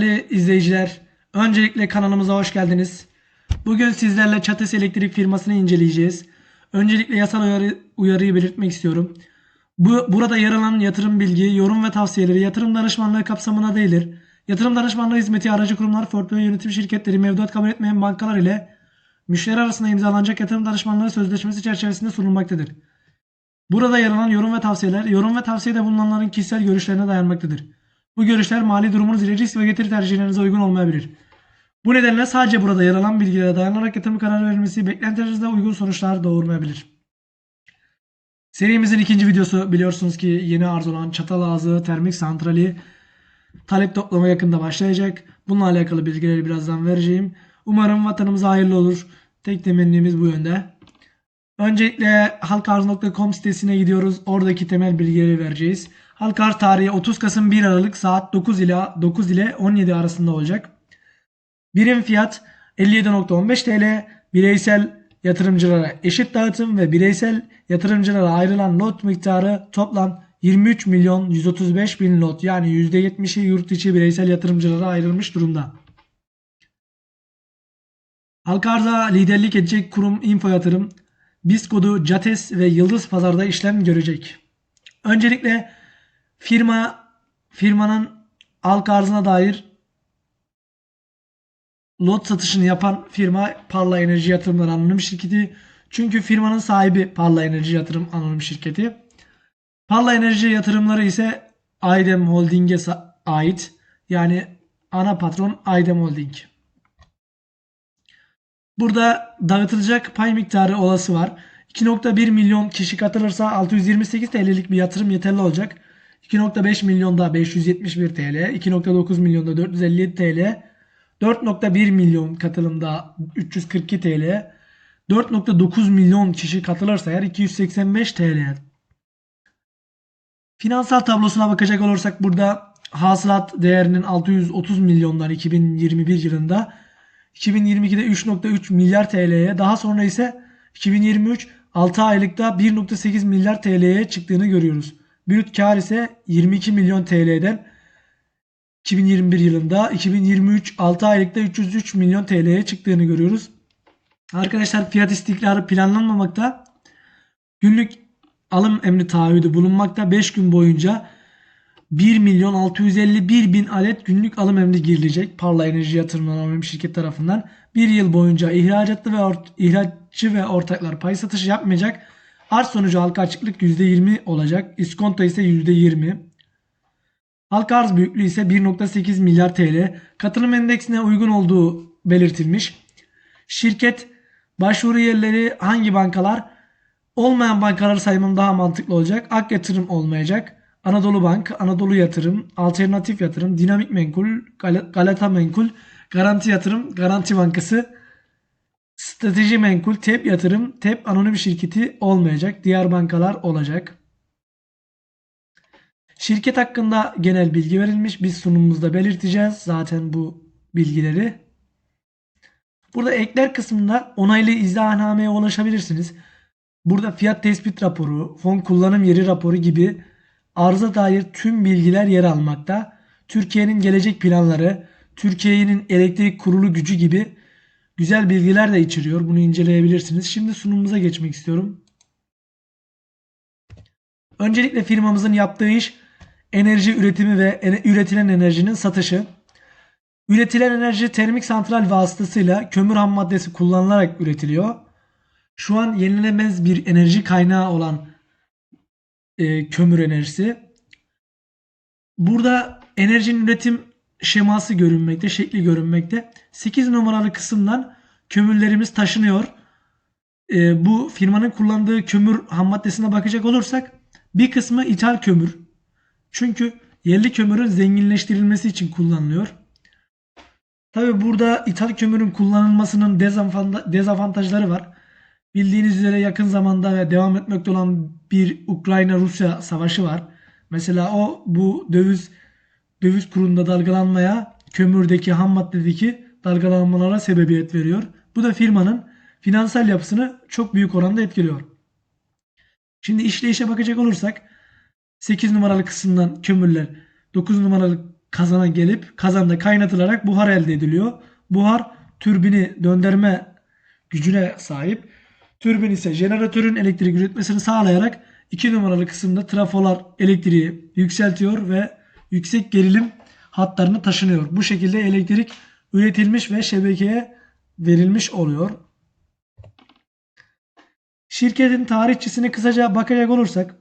Değerli izleyiciler, öncelikle kanalımıza hoş geldiniz. Bugün sizlerle Çates Elektrik firmasını inceleyeceğiz. Öncelikle yasal uyarı, uyarıyı belirtmek istiyorum. Bu, burada yer alan yatırım bilgi, yorum ve tavsiyeleri yatırım danışmanlığı kapsamına değildir. Yatırım danışmanlığı hizmeti aracı kurumlar, portföy yönetim şirketleri, mevduat kabul etmeyen bankalar ile müşteri arasında imzalanacak yatırım danışmanlığı sözleşmesi çerçevesinde sunulmaktadır. Burada yer alan yorum ve tavsiyeler, yorum ve tavsiyede bulunanların kişisel görüşlerine dayanmaktadır. Bu görüşler mali durumunuz ile risk ve getiri tercihlerinize uygun olmayabilir. Bu nedenle sadece burada yer alan bilgilere dayanarak yatırım kararı verilmesi beklentilerinizde uygun sonuçlar doğurmayabilir. Serimizin ikinci videosu biliyorsunuz ki yeni arz olan Çatalazı Termik Santrali talep toplama yakında başlayacak. Bununla alakalı bilgileri birazdan vereceğim. Umarım vatanımıza hayırlı olur. Tek temennimiz bu yönde. Öncelikle halkarz.com sitesine gidiyoruz. Oradaki temel bilgileri vereceğiz. Halkarz tarihi 30 Kasım 1 Aralık saat 9 ile 9 ile 17 arasında olacak. Birim fiyat 57.15 TL. Bireysel yatırımcılara eşit dağıtım ve bireysel yatırımcılara ayrılan lot miktarı toplam 23 milyon 135 bin lot yani %70'i yurt içi bireysel yatırımcılara ayrılmış durumda. Halka liderlik edecek kurum Info Yatırım, BIST kodu CATES ve Yıldız Pazar'da işlem görecek. Öncelikle firma firmanın halka arzına dair lot satışını yapan firma Parla Enerji Yatırımları Anonim Şirketi. Çünkü firmanın sahibi Parla Enerji Yatırım Anonim Şirketi. Parla Enerji Yatırımları ise Aydem Holding'e ait. Yani ana patron Aydem Holding. Burada dağıtılacak pay miktarı olası var. 2.1 milyon kişi katılırsa 628 TL'lik bir yatırım yeterli olacak. 2.5 milyonda 571 TL, 2.9 milyonda 457 TL, 4.1 milyon katılımda 342 TL, 4.9 milyon kişi katılırsa eğer 285 TL. Finansal tablosuna bakacak olursak burada hasılat değerinin 630 milyondan 2021 yılında 2022'de 3.3 milyar TL'ye daha sonra ise 2023 6 aylıkta 1.8 milyar TL'ye çıktığını görüyoruz. Brüt kar ise 22 milyon TL'den 2021 yılında 2023 6 aylıkta 303 milyon TL'ye çıktığını görüyoruz. Arkadaşlar fiyat istikrarı planlanmamakta. Günlük alım emri taahhüdü bulunmakta. 5 gün boyunca 1 milyon 651 bin adet günlük alım emri girilecek. Parla Enerji Yatırımları Anonim Şirket tarafından. 1 yıl boyunca ihracatlı ve ihracatçı ve ortaklar pay satışı yapmayacak. Arz sonucu halka açıklık %20 olacak. İskonto ise %20. Halka arz büyüklüğü ise 1.8 milyar TL. Katılım endeksine uygun olduğu belirtilmiş. Şirket başvuru yerleri hangi bankalar? Olmayan bankaları saymam daha mantıklı olacak. Ak yatırım olmayacak. Anadolu Bank, Anadolu Yatırım, Alternatif Yatırım, Dinamik Menkul, Gal- Galata Menkul, Garanti Yatırım, Garanti Bankası, Strateji Menkul, TEP Yatırım, TEP Anonim Şirketi olmayacak. Diğer bankalar olacak. Şirket hakkında genel bilgi verilmiş. Biz sunumumuzda belirteceğiz zaten bu bilgileri. Burada ekler kısmında onaylı izahnameye ulaşabilirsiniz. Burada fiyat tespit raporu, fon kullanım yeri raporu gibi arıza dair tüm bilgiler yer almakta. Türkiye'nin gelecek planları, Türkiye'nin elektrik kurulu gücü gibi güzel bilgiler de içeriyor. Bunu inceleyebilirsiniz. Şimdi sunumumuza geçmek istiyorum. Öncelikle firmamızın yaptığı iş enerji üretimi ve üretilen enerjinin satışı. Üretilen enerji termik santral vasıtasıyla kömür ham maddesi kullanılarak üretiliyor. Şu an yenilenemez bir enerji kaynağı olan e, kömür enerjisi. Burada enerjinin üretim şeması görünmekte, şekli görünmekte. 8 numaralı kısımdan kömürlerimiz taşınıyor. E, bu firmanın kullandığı kömür ham maddesine bakacak olursak bir kısmı ithal kömür. Çünkü yerli kömürün zenginleştirilmesi için kullanılıyor. Tabi burada ithal kömürün kullanılmasının dezavanta- dezavantajları var. Bildiğiniz üzere yakın zamanda ve devam etmekte olan bir Ukrayna-Rusya savaşı var. Mesela o bu döviz döviz kurunda dalgalanmaya, kömürdeki ham maddedeki dalgalanmalara sebebiyet veriyor. Bu da firmanın finansal yapısını çok büyük oranda etkiliyor. Şimdi işleyişe bakacak olursak 8 numaralı kısımdan kömürler, 9 numaralı kazana gelip kazanda kaynatılarak buhar elde ediliyor. Buhar türbini döndürme gücüne sahip. Türbin ise jeneratörün elektrik üretmesini sağlayarak 2 numaralı kısımda trafolar elektriği yükseltiyor ve yüksek gerilim hatlarını taşınıyor. Bu şekilde elektrik üretilmiş ve şebekeye verilmiş oluyor. Şirketin tarihçisine kısaca bakacak olursak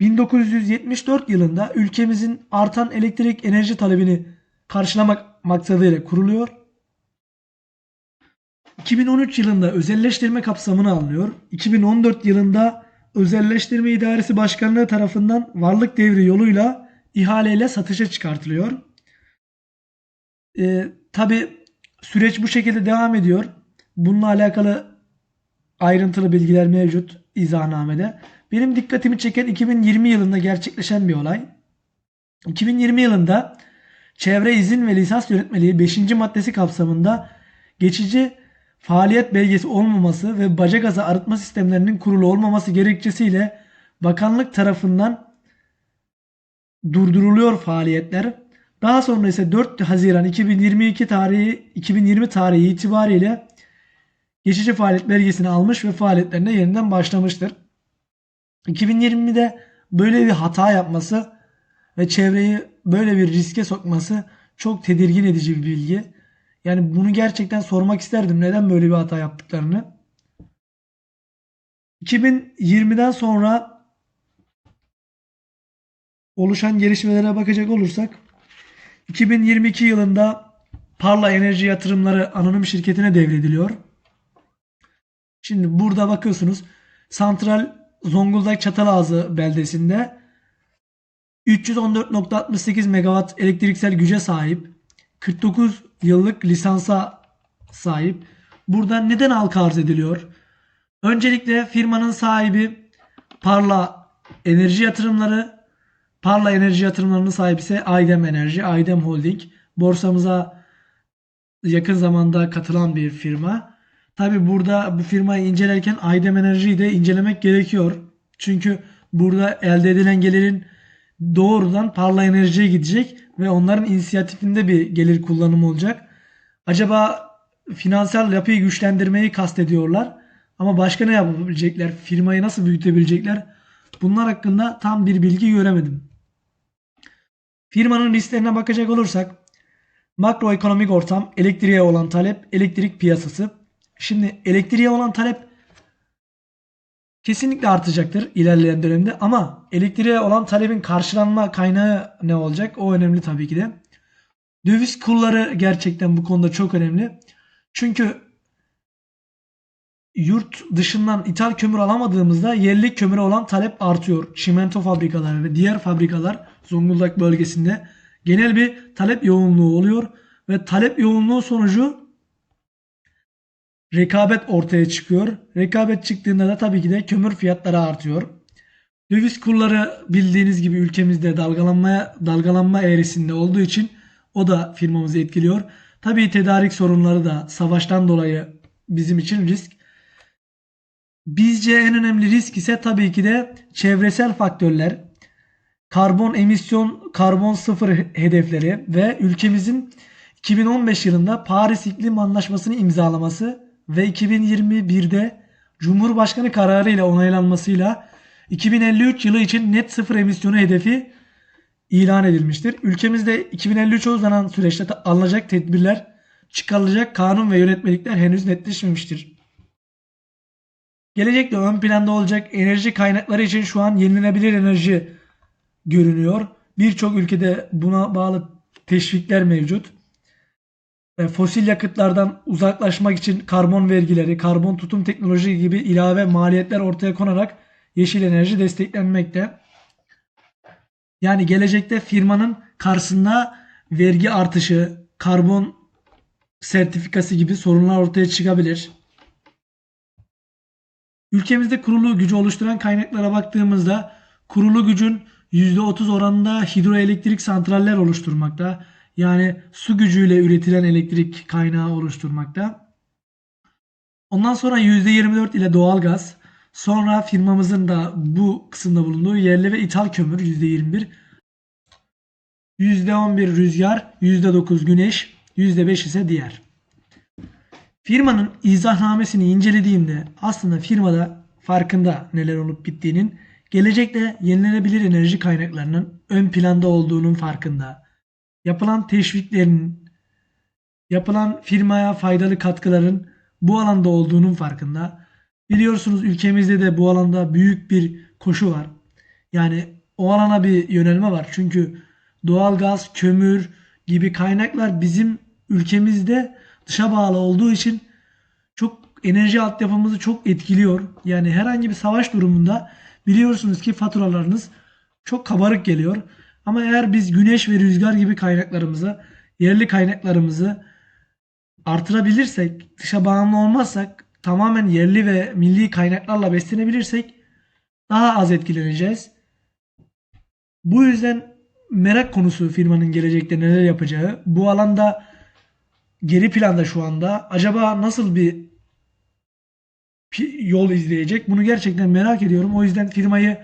1974 yılında ülkemizin artan elektrik enerji talebini karşılamak maksadıyla kuruluyor. 2013 yılında özelleştirme kapsamını alıyor. 2014 yılında Özelleştirme İdaresi Başkanlığı tarafından varlık devri yoluyla ihaleyle satışa çıkartılıyor. Ee, Tabi süreç bu şekilde devam ediyor. Bununla alakalı ayrıntılı bilgiler mevcut izahnamede. Benim dikkatimi çeken 2020 yılında gerçekleşen bir olay. 2020 yılında Çevre İzin ve Lisans Yönetmeliği 5. maddesi kapsamında geçici faaliyet belgesi olmaması ve baca gazı arıtma sistemlerinin kurulu olmaması gerekçesiyle bakanlık tarafından durduruluyor faaliyetler. Daha sonra ise 4 Haziran 2022 tarihi 2020 tarihi itibariyle geçici faaliyet belgesini almış ve faaliyetlerine yeniden başlamıştır. 2020'de böyle bir hata yapması ve çevreyi böyle bir riske sokması çok tedirgin edici bir bilgi. Yani bunu gerçekten sormak isterdim. Neden böyle bir hata yaptıklarını. 2020'den sonra oluşan gelişmelere bakacak olursak 2022 yılında Parla Enerji Yatırımları Anonim Şirketi'ne devrediliyor. Şimdi burada bakıyorsunuz Santral Zonguldak Çatalazı beldesinde 314.68 megawatt elektriksel güce sahip 49 yıllık lisansa sahip. Burada neden halka arz ediliyor? Öncelikle firmanın sahibi Parla Enerji Yatırımları, Parla Enerji Yatırımlarının sahibi ise Aydem Enerji, Aydem Holding. Borsamıza yakın zamanda katılan bir firma. Tabi burada bu firmayı incelerken Aydem Enerji'yi de incelemek gerekiyor. Çünkü burada elde edilen gelirin doğrudan Parla Enerji'ye gidecek ve onların inisiyatifinde bir gelir kullanımı olacak. Acaba finansal yapıyı güçlendirmeyi kastediyorlar ama başka ne yapabilecekler? Firmayı nasıl büyütebilecekler? Bunlar hakkında tam bir bilgi göremedim. Firmanın risklerine bakacak olursak makroekonomik ortam, elektriğe olan talep, elektrik piyasası. Şimdi elektriğe olan talep kesinlikle artacaktır ilerleyen dönemde ama elektriğe olan talebin karşılanma kaynağı ne olacak? O önemli tabii ki de. Döviz kurları gerçekten bu konuda çok önemli. Çünkü yurt dışından ithal kömür alamadığımızda yerli kömüre olan talep artıyor. Çimento fabrikaları ve diğer fabrikalar Zonguldak bölgesinde genel bir talep yoğunluğu oluyor ve talep yoğunluğu sonucu rekabet ortaya çıkıyor. Rekabet çıktığında da tabii ki de kömür fiyatları artıyor. Döviz kurları bildiğiniz gibi ülkemizde dalgalanmaya dalgalanma eğrisinde olduğu için o da firmamızı etkiliyor. Tabii tedarik sorunları da savaştan dolayı bizim için risk. Bizce en önemli risk ise tabii ki de çevresel faktörler, karbon emisyon, karbon sıfır hedefleri ve ülkemizin 2015 yılında Paris İklim Anlaşması'nı imzalaması ve 2021'de Cumhurbaşkanı kararı ile onaylanmasıyla 2053 yılı için net sıfır emisyonu hedefi ilan edilmiştir. Ülkemizde 2053 uzanan süreçte alınacak tedbirler, çıkarılacak kanun ve yönetmelikler henüz netleşmemiştir. Gelecekte ön planda olacak enerji kaynakları için şu an yenilenebilir enerji görünüyor. Birçok ülkede buna bağlı teşvikler mevcut. E, fosil yakıtlardan uzaklaşmak için karbon vergileri, karbon tutum teknoloji gibi ilave maliyetler ortaya konarak yeşil enerji desteklenmekte. Yani gelecekte firmanın karşısında vergi artışı, karbon sertifikası gibi sorunlar ortaya çıkabilir. Ülkemizde kurulu gücü oluşturan kaynaklara baktığımızda kurulu gücün %30 oranında hidroelektrik santraller oluşturmakta. Yani su gücüyle üretilen elektrik kaynağı oluşturmakta. Ondan sonra %24 ile doğalgaz, sonra firmamızın da bu kısımda bulunduğu yerli ve ithal kömür %21. %11 rüzgar, %9 güneş, %5 ise diğer. Firmanın izahnamesini incelediğimde aslında firmada farkında neler olup bittiğinin, gelecekte yenilenebilir enerji kaynaklarının ön planda olduğunun farkında. Yapılan teşviklerin, yapılan firmaya faydalı katkıların bu alanda olduğunun farkında. Biliyorsunuz ülkemizde de bu alanda büyük bir koşu var. Yani o alana bir yönelme var. Çünkü doğalgaz, kömür gibi kaynaklar bizim ülkemizde dışa bağlı olduğu için çok enerji altyapımızı çok etkiliyor. Yani herhangi bir savaş durumunda biliyorsunuz ki faturalarınız çok kabarık geliyor. Ama eğer biz güneş ve rüzgar gibi kaynaklarımızı, yerli kaynaklarımızı artırabilirsek, dışa bağımlı olmazsak, tamamen yerli ve milli kaynaklarla beslenebilirsek daha az etkileneceğiz. Bu yüzden merak konusu firmanın gelecekte neler yapacağı. Bu alanda geri planda şu anda. Acaba nasıl bir yol izleyecek? Bunu gerçekten merak ediyorum. O yüzden firmayı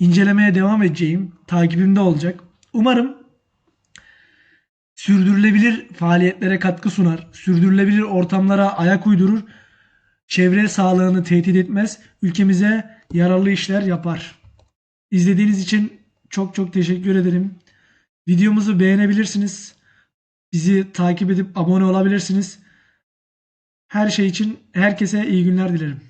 incelemeye devam edeceğim. Takibimde olacak. Umarım sürdürülebilir faaliyetlere katkı sunar, sürdürülebilir ortamlara ayak uydurur, çevre sağlığını tehdit etmez, ülkemize yararlı işler yapar. İzlediğiniz için çok çok teşekkür ederim. Videomuzu beğenebilirsiniz. Bizi takip edip abone olabilirsiniz. Her şey için herkese iyi günler dilerim.